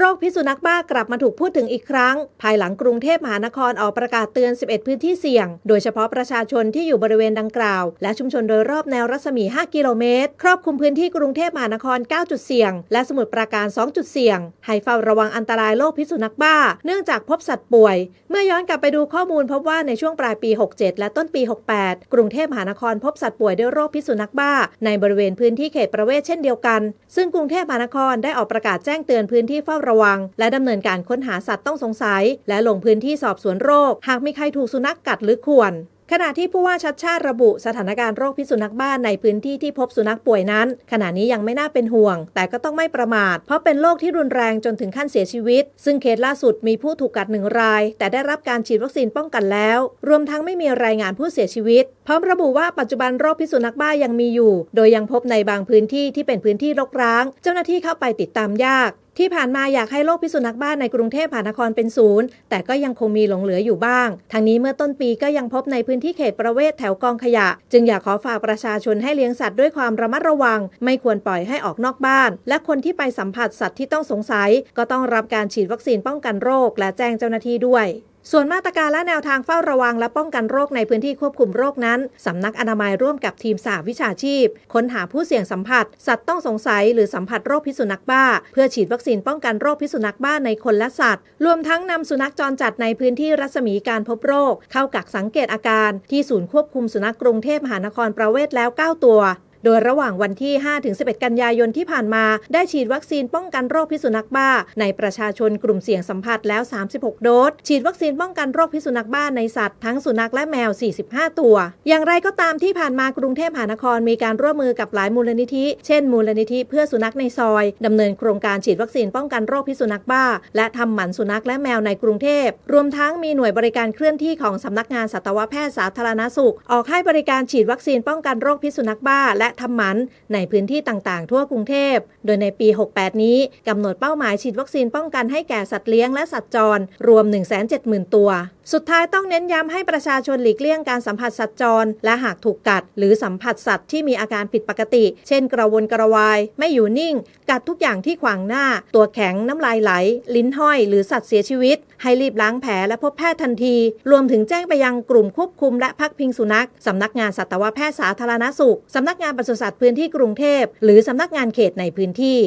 โรคพิษสุนัขบ้ากลับมาถูกพูดถึงอีกครั้ง ภายหลังกรุงเทพมหานครออกประกาศเตือน 11 พื้นที่เสี่ยง โดยเฉพาะประชาชนที่อยู่บริเวณดังกล่าว และชุมชนโดยรอบแนวรัศมี 5 กิโลเมตร ครอบคลุมพื้นที่กรุงเทพมหานคร 9 จุดเสี่ยง และสมุทรปราการ 2 จุดเสี่ยง ให้เฝ้าระวังอันตรายโรคพิษสุนัขบ้า เนื่องจากพบสัตว์ป่วย เมื่อย้อนกลับไปดูข้อมูลพบว่าในช่วงปลายปี 67 และต้นปี 68 กรุงเทพมหานครพบสัตว์ป่วยด้วยโรคพิษสุนัขบ้า ในบริเวณพื้นที่เขตประเวศเช่นเดียวกัน ซึ่งกรุงเทพมหานครได้ออกประกาศแจ้งเตือนพื้นที่เฝ้าระวัง และดำเนินการค้นหาสัตว์ต้องสงสัย และลงพื้นที่สอบสวนโรค หากมีใครถูกสุนัขกัดหรือข่วนขณะที่ผู้ว่าชัดชาติระบุสถานการณ์โรคพิษสุนัขบ้าในพื้นที่ที่พบสุนัขป่วยนั้น ขณะนี้ยังไม่น่าเป็นห่วง แต่ก็ต้องไม่ประมาท เพราะเป็นโรคที่รุนแรงจนถึงขั้นเสียชีวิต ซึ่งเคสล่าสุดมีผู้ถูกกัดหนึ่งราย แต่ได้รับการฉีดวัคซีนป้องกันแล้ว รวมทั้งไม่มีรายงานผู้เสียชีวิต พร้อมระบุว่าปัจจุบันโรคพิษสุนัขบ้ายังมีอยู่ โดยยังพบในบางพื้นที่ที่เป็นพื้นที่รกร้าง เจ้าหน้าที่เข้าไปติดตามยาก ที่ผ่านมาอยากให้โรคพิษสุนัขบ้าในกรุงเทพมหานครเป็นศูนย์ แต่ก็ยังคงมีหลงเหลืออยู่บ้าง ทางนี้เมื่อต้นปีก็ยังพบในพื้นที่เขตประเวศแถวกองขยะ จึงอยากขอฝากประชาชนให้เลี้ยงสัตว์ด้วยความระมัดระวัง ไม่ควรปล่อยให้ออกนอกบ้าน และคนที่ไปสัมผัสสัตว์ที่ต้องสงสัย ก็ต้องรับการฉีดวัคซีนป้องกันโรคและแจ้งเจ้าหน้าที่ด้วย ส่วนมาตรการและแนวทางเฝ้าระวังและป้องกันโรคในพื้นที่ควบคุมโรคนั้น สำนักอนามัยร่วมกับทีมสาวิชาชีพ ค้นหาผู้เสี่ยงสัมผัส สัตว์ต้องสงสัยหรือสัมผัสโรคพิษสุนัขบ้า เพื่อฉีดวัคซีนป้องกันโรคพิษสุนัขบ้าในคนและสัตว์ รวมทั้งนำสุนัขจรจัดในพื้นที่รัศมีการพบโรค เข้ากักสังเกตอาการ ที่ศูนย์ควบคุมสุนัขกรุงเทพมหานครประเวศแล้ว 9 ตัว โดยระหว่างวันที่ 5-11 กันยายนที่ผ่านมา ได้ฉีดวัคซีนป้องกันโรคพิษสุนัขบ้า ในประชาชนกลุ่มเสี่ยงสัมผัสแล้ว 36 โดส ฉีดวัคซีนป้องกันโรคพิษสุนัขบ้าในสัตว์ทั้งสุนัขและแมว 45 ตัว อย่างไรก็ตามที่ผ่านมากรุงเทพมหานครมีการร่วมมือกับหลายมูลนิธิ เช่น มูลนิธิเพื่อสุนัขในซอยดำเนินโครงการฉีดวัคซีนป้องกันโรคพิษสุนัขบ้า และทำหมันสุนัขและแมวในกรุงเทพ รวมทั้งมีหน่วยบริการเคลื่อนที่ของสำนักงานสัตวแพทย์สาธารณสุข ออกให้บริการฉีดวัคซีนป้องกันโรคพิษสุนัขบ้าและทำมัน ในพื้นที่ต่างๆ ทั่วกรุงเทพ โดยในปี 68 นี้กำหนดเป้าหมายฉีดวัคซีนป้องกันให้แก่สัตว์เลี้ยงและสัตว์จร รวม 170,000 ตัว สุดท้ายต้องเน้นย้ำให้ประชาชนหลีกเลี่ยงการสัมผัสสัตว์จร และหากถูกกัด หรือสัมผัสสัตว์ที่มีอาการผิดปกติ เช่น กระวนกระวาย ไม่อยู่นิ่ง กัดทุกอย่างที่ขวางหน้า ตัวแข็งน้ำลายไหล ลิ้นห้อย หรือสัตว์เสียชีวิต ให้รีบล้างแผลและพบแพทย์ทันที รวมถึงแจ้งไปยังกลุ่มควบคุมและพักพิงสุนัขสำนักงานสัตวแพทย์สาธารณสุขสำนักงานปศุสัตว์พื้นที่กรุงเทพหรือสำนักงานเขตในพื้นที่